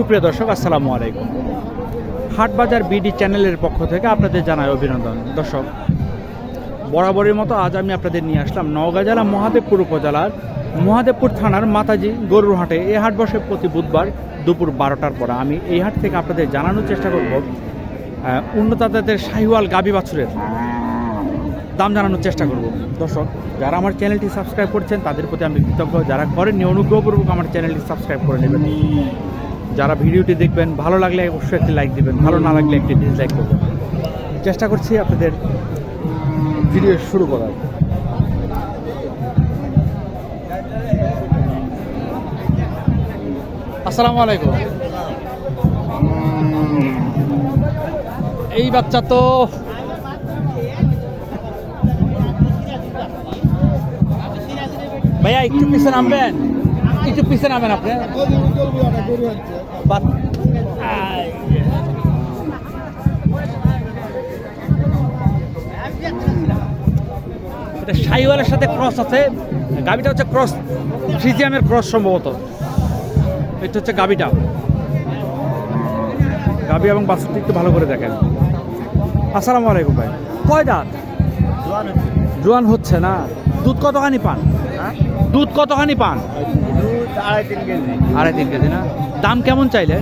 সুপ্রিয় দর্শক আসসালামু আলাইকুম। হাটবাজার বিডি চ্যানেলের পক্ষ থেকে আপনাদের জানাই অভিনন্দন। দর্শক বরাবরের মতো আজ আমি আপনাদের নিয়ে আসলাম নওগাঁ জেলা মহাদেবপুর উপজেলার মহাদেবপুর থানার মাতাজি গরুর হাটে। এই হাট বসে প্রতি বুধবার দুপুর বারোটার পর। আমি এই হাট থেকে আপনাদের জানানোর চেষ্টা করব আহ, উন্নততাদের শাহিওয়াল গাবি বাছুরের। দাম জানানোর চেষ্টা করব। দর্শক যারা আমার চ্যানেলটি সাবস্ক্রাইব করছেন তাদের প্রতি আমি কৃতজ্ঞ। যারা করেননি অনুগ্রহপূর্বক আমার চ্যানেলটি সাবস্ক্রাইব করে নেবেন। যারা ভিডিওটি দেখবেন, ভালো লাগলে অবশ্যই একটি লাইক দিবেন, ভালো না লাগলে একটি ডিসলাইক করবেন। চেষ্টা করছি আপনাদের ভিডিও শুরু করার। আসসালামু আলাইকুম। এই বাচ্চা তো ভাইয়া, একটু পিছনে নামবেন। একটু পিছে নামেন আপনি। এটা সাইওয়ালের সাথে ক্রস আছে। গাবিটা হচ্ছে ক্রস ফ্রিজিয়ামের ক্রস সম্ভবত। এটা হচ্ছে গাবিটা। গাবি এবং বাছুরটি একটু ভালো করে দেখেন। আসসালামু আলাইকুম ভাই। কয় দাঁত? জোয়ান হচ্ছে। না? দুধ কতখানি পান? দুধ কতখানি পান? আড়াই তিন কেজি। আড়াই তিন কেজি না? দাম কেমন চাইলে?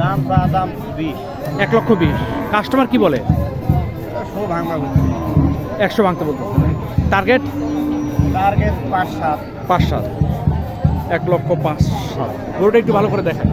দাম দাম বিশ। এক লক্ষ বিশ। কাস্টমার কি বলে? একশো ভাঙতে বলতো টার্গেট? টার্গেট পাঁচ সাত। পাঁচ সাত। এক লক্ষ পাঁচ সাত। গরুটা একটু ভালো করে দেখেন।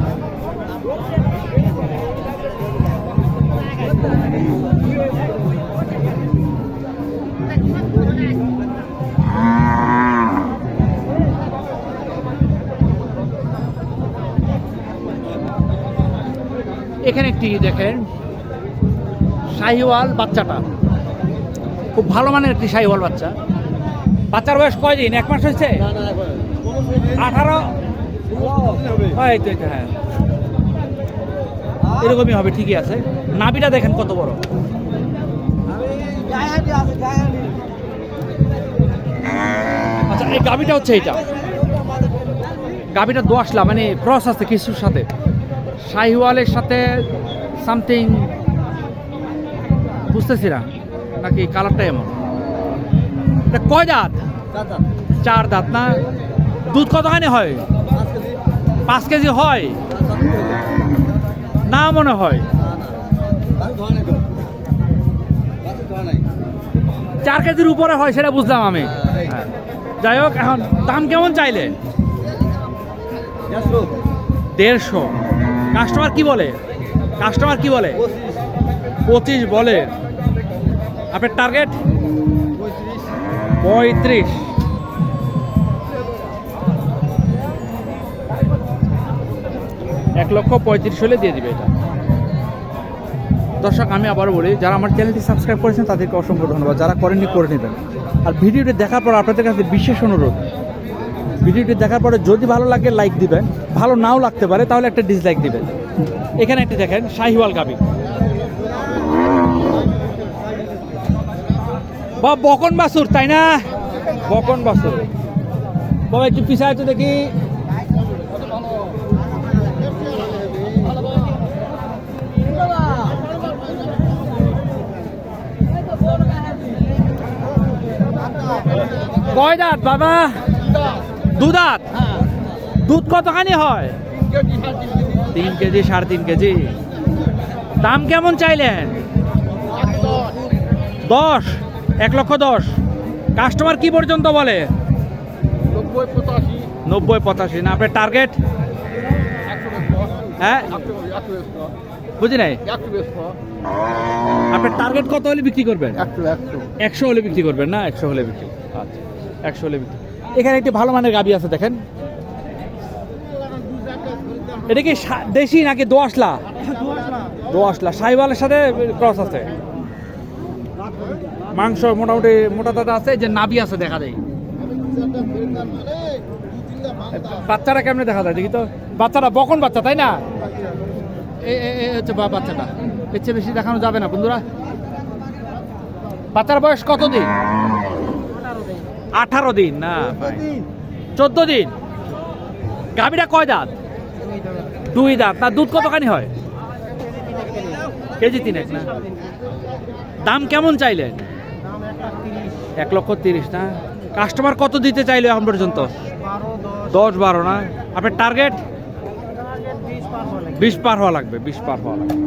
এখানে একটি দেখেন শাহিওয়াল বাচ্চাটা। খুব ভালো মানের একটি শাহিওয়াল বাচ্চা। বাচ্চার বয়স কয়দিন? এক মাস হয়েছে? আঠারো? হয় হ্যাঁ। এরকমই হবে ঠিকই আছে। নাবিটা দেখেন কত বড়। আচ্ছা এই গাবিটা হচ্ছে এইটা। গাবিটা দোয়াশলা মানে ক্রস আছে কিছুর সাথে? শাহিওয়ালের সাথে সামথিং বুঝতেছি না। নাকি কালারটা এমন? এটা কয় দাঁত? চার দাঁত। না? দুধ কতখানি হয়? পাঁচ কেজি। হয়? না মনে হয়। চার কেজির উপরে হয় সেটা বুঝলাম আমি। হ্যাঁ। যাই হোক এখন দাম কেমন চাইলে? দেড়শো। কাস্টমার কি বলে? কাস্টমার কি বলে? পঁচিশ বলে। আপনার টার্গেট পঁয়ত্রিশ। এক লক্ষ পঁয়ত্রিশ হলে দিয়ে দিবে এটা। দর্শক, আমি আবার বলি, যারা আমার চ্যানেলটি সাবস্ক্রাইব করেছেন, তাদেরকে অসংখ্য ধন্যবাদ। যারা করেননি, করে নেবেন। আর ভিডিওটি দেখার পর আপনাদের কাছে বিশেষ অনুরোধ ভিডিওটি দেখার পরে যদি ভালো লাগে লাইক দিবেন, ভালো নাও লাগতে পারে, তাহলে একটা ডিসলাইক দিবেন। এখানে একটি দেখেন, শাহিওয়াল গাবি। বা বকন বাসুর তাই না? বকন বাসুর বাবা, একটু পিছায় তো দেখি। কয় দাঁত বাবা? দু দাঁত দুধ কতখানি হয়? তিন কেজি সাড়ে তিন কেজি। দাম কেমন চাইলেন? দশ। এক লক্ষ দশ। কাস্টমার কি পর্যন্ত বলে? নব্বই পঁচাশি। না আপনার টার্গেট? হ্যাঁ? বুঝি নাই? আপনার টার্গেট কত হলে বিক্রি করবেন? একশো হলে বিক্রি করবেন না? একশো হলে বিক্রি। আচ্ছা একশো হলে বিক্রি। এখানে একটি ভালো মানের গাবি আছে, দেখেন। এটা কি দেশি নাকি দোয়াশলা? দোয়াশলা সাইওয়ালের সাথে ক্রস আছে। মাংস মোটামুটি মোটা তাজা আছে যে নাবি আছে, দেখা যায় বাচ্চাটা কেমনে দেখা যায়, দেখি তো। বাচ্চাটা বকন বাচ্চা, তাই না? হচ্ছে বাচ্চাটা। এর বেশি দেখানো যাবে না, বন্ধুরা। বাচ্চার বয়স কত দিন? আঠারো দিন না চোদ্দ দিন। গাভীটা কয় দাঁত? দুই দাঁত। না দুধ কতখানি হয়? কেজি তিনেক না? দাম কেমন চাইলেন? এক লক্ষ তিরিশ না? কাস্টমার কত দিতে চাইলো এখন পর্যন্ত? দশ বারো না? আপনার টার্গেট? বিশ পার হওয়া লাগবে বিশ পার হওয়া লাগবে।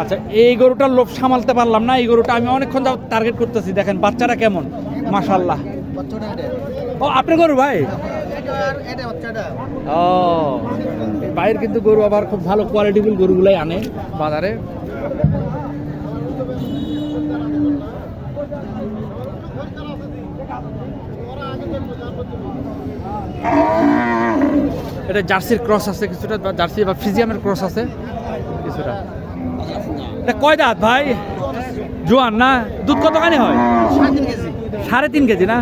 আচ্ছা এই গরুটার লোভ সামালতে পারলাম না। এই গরুটা আমি অনেকক্ষণ টার্গেট করতেছি। দেখেন বাচ্চারা কেমন? বাচ্চাটা ও আপনি গরু ভাই? ও, ভাইয়ের কিন্তু গরু আবার খুব ভালো কোয়ালিটিফুল গরুগুলাই আনে বাজারে। এটা জার্সির ক্রস আছে কিছুটা, বা জার্সি বা ফ্রিজিয়ামের ক্রস আছে কিছুটা। এটা কয় দাঁত ভাই? জোয়ান না? দুধ কতখানি হয়? সাড়ে তিন কেজি না?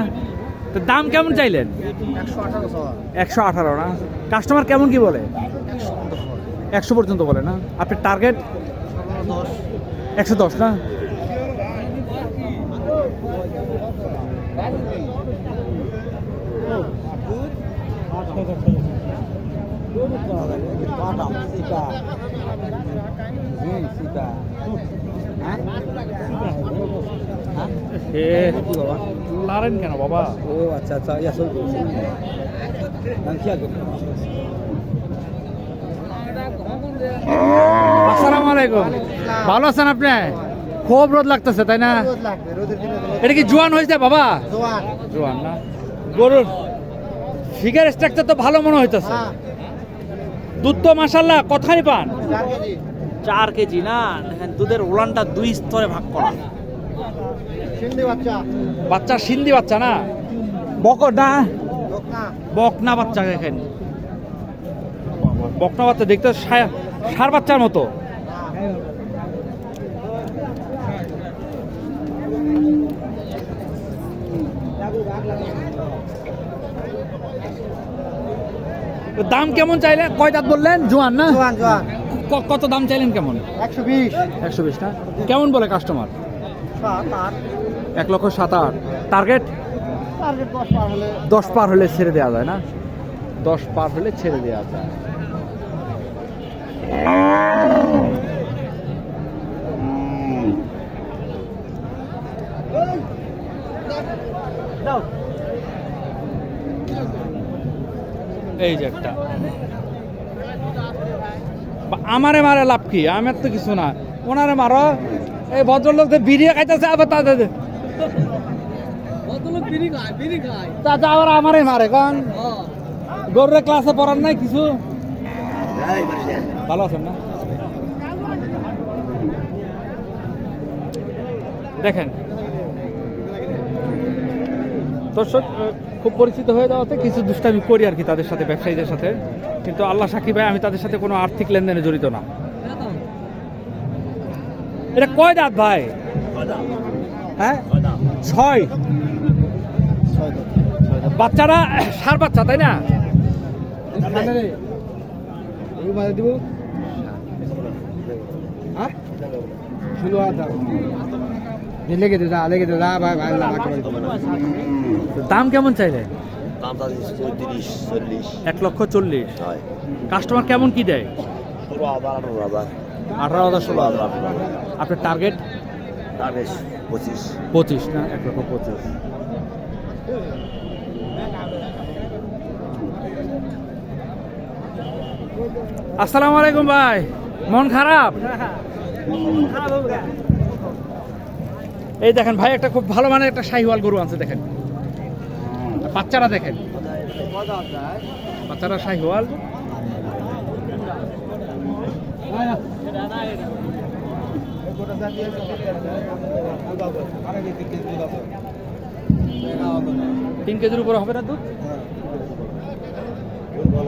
তো দাম কেমন চাইলেন? একশো আঠারো একশো আঠারো না? কাস্টমার কেমন কি বলে? একশো পর্যন্ত বলে না? আপনার টার্গেট একশো দশ। না? এ, লারেন কেন বাবা? ও আচ্ছা আচ্ছা ইয়া আসসালামু আলাইকুম। ভালো আছেন আপনি? খুব রোদ লাগতেছে তাই না? রোদ লাগবে রোদের দিনে এটা কি জোয়ান হয়েছে বাবা? জোয়ান। না। গরুর ফিগার স্ট্রাকচার তো ভালো মনে হইতেছে। হ্যাঁ। দুধ তো মাসাল্লাহ কতখানি পান? চার কেজি। না দেখেন দুধের উলানটা দুই স্তরে ভাগ করা। বাচ্চা। সিন্ধি বাচ্চা না? বকর না বকনা বাচ্চা দেখেন। বকনা বাচ্চা দেখতে সা- ষাঁড় বাচ্চার মতো। দাম কেমন চাইলে কয় দাঁত বললেন? জোয়ান না? জোয়ান জোয়ান। কত দাম চাইলেন কেমন? একশো বিশ। একশো বিশ না? কেমন বলে কাস্টমার এক লক্ষ সাত আট। টার্গেট টার্গেট দশ পার হলে দশ পার হলে ছেড়ে দেওয়া যায় না? দশ পার হলে ছেড়ে দেওয়া যায়। এই যে একটা। আমারে মারে লাভ কি? আমার তো কিছু না ওনারে মারো। এই ভদ্রলোক তো বিড়িয়ে খাইতেছে আবার তাদের তাতে আবার আমারে মারে কারণ গরুরে ক্লাসে পড়ার নাই কিছু? ভালো আছেন না? দেখেন। দর্শক খুব পরিচিত হয়ে যাওয়াতে কিছু দুষ্টামি করি আর কি তাদের সাথে ব্যবসায়ীদের সাথে। কিন্তু আল্লাহ সাক্ষী ভাই আমি তাদের সাথে কোনো আর্থিক লেনদেনে জড়িত না। এটা কয় দাঁত ভাই? হ্যাঁ? ছয় বাচ্চারা সার বাচ্চা তাই না? দিব। হ্যাঁ? ষোলো হাজার। লেগে যা লেগে যা ভাই ভাই দাম কেমন চাইলে? এক লক্ষ চল্লিশ। হয়। কাস্টমার কেমন কি দেয়? ষোলো হাজার আঠারো হাজার। ষোলো হাজার। আপনার টার্গেট বেশ পঁচিশ। পঁচিশ না, এক লক্ষ পঁচিশ। আসসালামু আলাইকুম ভাই, মন খারাপ? এই দেখেন ভাই, একটা খুব ভালো মানের একটা শাহিওয়াল গরু আছে দেখেন। বাচ্চারা দেখেন। বাচ্চারা শাহিওয়াল। তিন কেজির উপরে হবে না দুধ?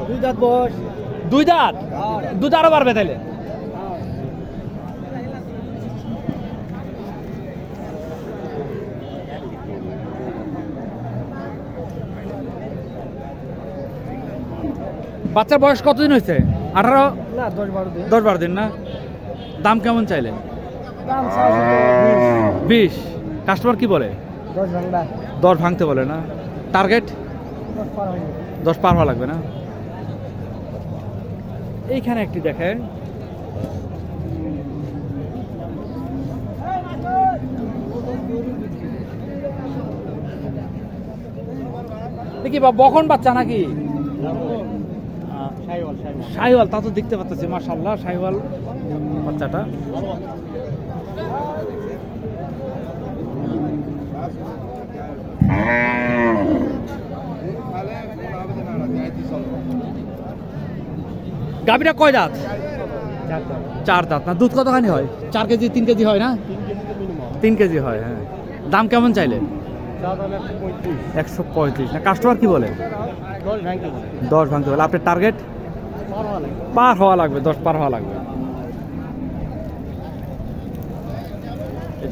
দুই দাঁত বস দুই দাঁত? দুধ আরও বাড়বে তাহলে বাচ্চার বয়স কতদিন হয়েছে? আঠারো? না দশ বারো দিন। দশ বারো দিন না? দাম কেমন চাইলেন? বিশ। কাস্টমার কি বলে? দশ ভাঙতে বলে না। টার্গেট দশ পার হয়ে হওয়া লাগবে না। এইখানে একটি দেখেন। দেখি বা বখন বাচ্চা নাকি? আহ, শাহিওয়াল তা তো দেখতে পাচ্ছি মাশাল্লাহ শাহিওয়াল বাচ্চাটা। গাভিটা কয় দাঁত? চার দাঁত। না দুধ কতখানি হয়? চার কেজি তিন কেজি হয় না? তিন কেজি হয় হ্যাঁ। দাম কেমন চাইলে? একশো পঁয়ত্রিশ। না কাস্টমার কি বলে? দশ ভাঙতে বলে। আপনার টার্গেট পার হওয়া লাগবে দশ পার হওয়া লাগবে।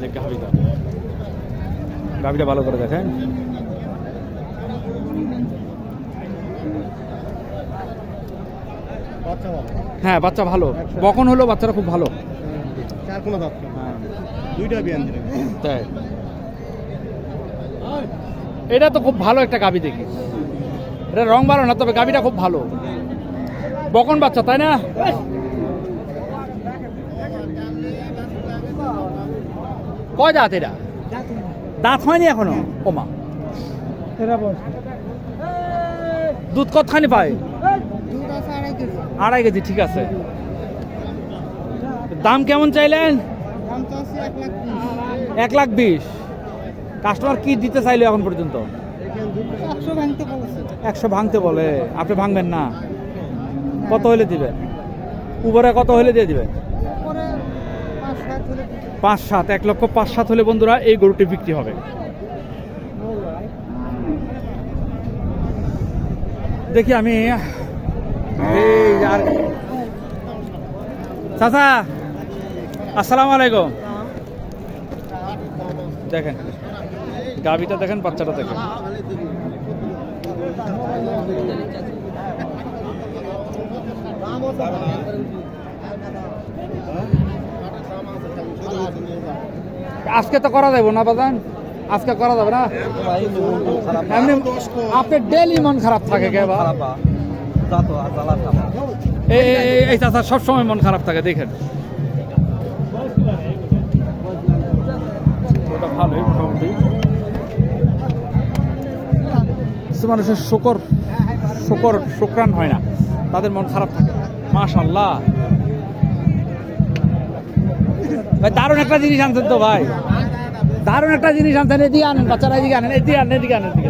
যে গাভিটা গাভিটা ভালো করে দেখেন। হ্যাঁ বাচ্চা ভালো। বকন হলো বাচ্চারা খুব ভালো। চার কোনো দাঁত হ্যাঁ। দুইটা বিয়ান তাই। এটা তো খুব ভালো একটা গাবি দেখি। এটা রং ভালো না তবে গাবিটা খুব ভালো। বকন বাচ্চা তাই না? কয় দাঁত এটা? দাঁত হয়নি এখনও? কমা দুধ কতখানি পায়? দুধ আড়াই কেজি। ঠিক আছে। দাম কেমন চাইলেন? দাম তো আছে এক লাখ বিশ। কাস্টমার কি দিতে চাইলো এখন পর্যন্ত? একশো ভাঙতে বলেছে। একশো ভাঙতে বলে। আপনি ভাঙবেন না। কত হলে দিবে উপরে কত হলে দিয়ে দিবেন? পরে পাঁচ সাত, এক লক্ষ পাঁচ সাত হলে বন্ধুরা এই গরুটি বিক্রি হবে। দেখি আমি। চাচা, আসসালামু আলাইকুম। দেখেন গাবিটা দেখেন, বাচ্চাটা দেখেন। আজকে তো করা যাবে না বাজান? আজকে করা যাবে না? এমনি আপনার ডেলি মন খারাপ থাকে কে এই এই সবসময় মন খারাপ থাকে দেখেন। ওটা ভালোই মোটামুটি। কিছু মানুষের শকর শকর শোকরান হয় না। তাদের মন খারাপ থাকে। মাশাল্লাহ। ভাই, দারুণ একটা জিনিস আনছেন তো ভাই। দারুণ একটা জিনিস আনছেন, এদিকে আনেন, বাচ্চারা এদিকে আনেন এদিকে আনেন এদিকে আনেন, এদিকে।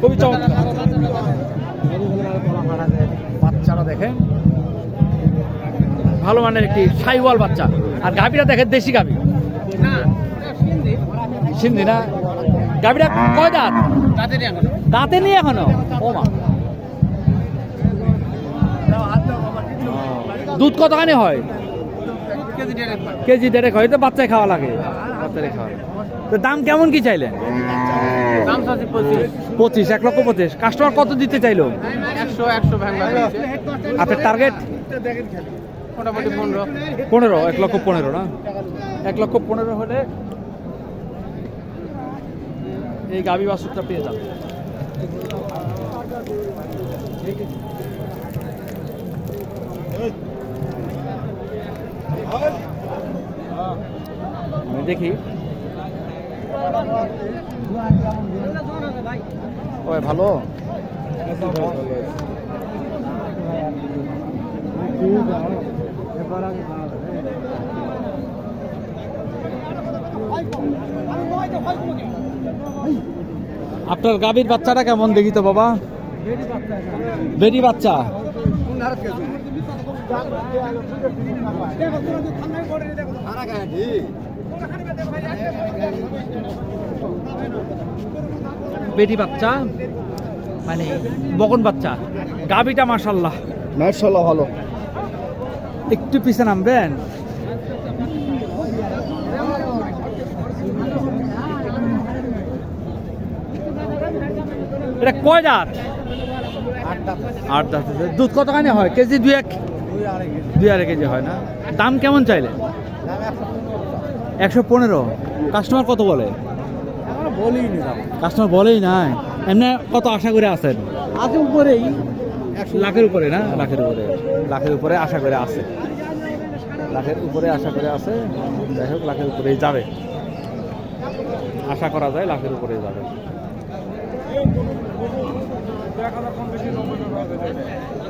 খুবই দেখেন, ভালো মানের একটি সাইওয়াল বাচ্চা। আর গাভীরা দেখেন দেশি গাভী। সিন্ধি না গাভীরা কয় দাঁত? দাঁতে নেই এখনও। ও মা। দুধ কতখানি হয়? কেজি দেড়েক হয়। তো বাচ্চায় খাওয়া লাগে। বাচ্চারে খাওয়া তো দাম কেমন কি চাইলেন? পঁচিশ। এক লক্ষ পঁচিশ। কাস্টমার কত দিতে চাইলো? একশো একশো ভাঙবা আপনার টার্গেট পনেরো। পনেরো এক লক্ষ পনেরো না? এক লক্ষ পনেরো হলে এই গাবি বাসুরটা পেয়ে যাবে আমি দেখি ওই ভালো আপনার গাভীর বাচ্চাটা কেমন দেখি তো বাবা? বেরি বাচ্চা। বেটি বাচ্চা মানে বকন বাচ্চা। গাভীটা মাশাল্লাহ মার্শাল্লাহ ভালো। একটু পিছে নামবেন। এটা কয় দাঁত? আট দাঁত দুধ কতখানি হয়? কেজি দুই এক দুই আড়াই কেজি হয় না? দাম কেমন চাইলে? একশো পনেরো। কাস্টমার কত বলে? দাম। কাস্টমার বলেই নাই। এমনি কত আশা করে আছেন? আছে উপরেই। লাখের উপরে না? লাখের উপরে। লাখের উপরে আশা করে আছে। লাখের উপরে আশা করে আছে। যাই হোক লাখের উপরেই যাবে। আশা করা যায় লাখের উপরে যাবে। এক হাজার কম বেশি নব্বই টাকা